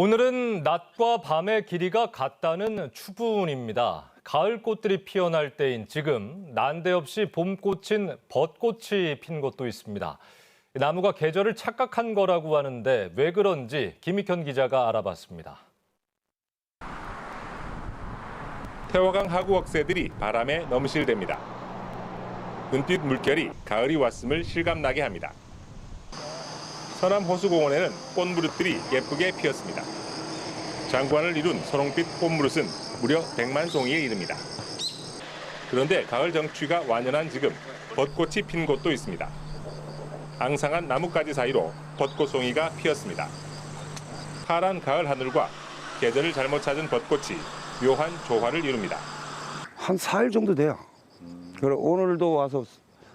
오늘은 낮과 밤의 길이가 같다는 추분입니다. 가을 꽃들이 피어날 때인 지금 난데없이 봄꽃인 벚꽃이 핀 곳도 있습니다. 나무가 계절을 착각한 거라고 하는데 왜 그런지 김익현 기자가 알아봤습니다. 태화강 하구 억새들이 바람에 넘실댑니다. 은빛 물결이 가을이 왔음을 실감나게 합니다. 서남 호수공원에는 꽃무릇들이 예쁘게 피었습니다. 장관을 이룬 선홍빛 꽃무릇은 무려 100만 송이에 이릅니다. 그런데 가을 정취가 완연한 지금 벚꽃이 핀 곳도 있습니다. 앙상한 나뭇가지 사이로 벚꽃송이가 피었습니다. 파란 가을 하늘과 계절을 잘못 찾은 벚꽃이 묘한 조화를 이룹니다. 한 4일 정도 돼요. 그래 오늘도 와서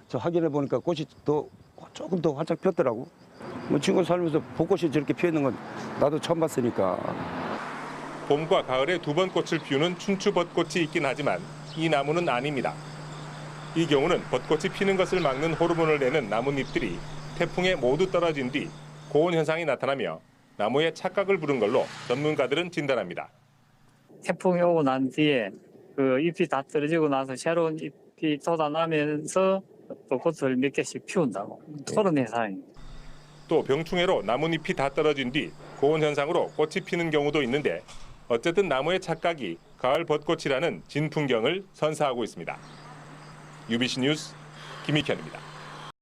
저 확인해 보니까 꽃이 더 조금 더 활짝 폈더라고. 뭐 친구 살면서 벚꽃이 저렇게 피었는 건 나도 처음 봤으니까. 봄과 가을에 두 번 꽃을 피우는 춘추벚꽃이 있긴 하지만 이 나무는 아닙니다. 이 경우는 벚꽃이 피는 것을 막는 호르몬을 내는 나뭇잎들이 태풍에 모두 떨어진 뒤 고온 현상이 나타나며 나무에 착각을 부른 걸로 전문가들은 진단합니다. 태풍이 오고 난 뒤에 그 잎이 다 떨어지고 나서 새로운 잎이 돋아나면서 또 꽃을 몇 개씩 피운다고 그런 현상입니다. 또 병충해로 나뭇잎이 다 떨어진 뒤 고온 현상으로 꽃이 피는 경우도 있는데 어쨌든 나무의 착각이 가을 벚꽃이라는 진풍경을 선사하고 있습니다. UBC 뉴스 김익현입니다.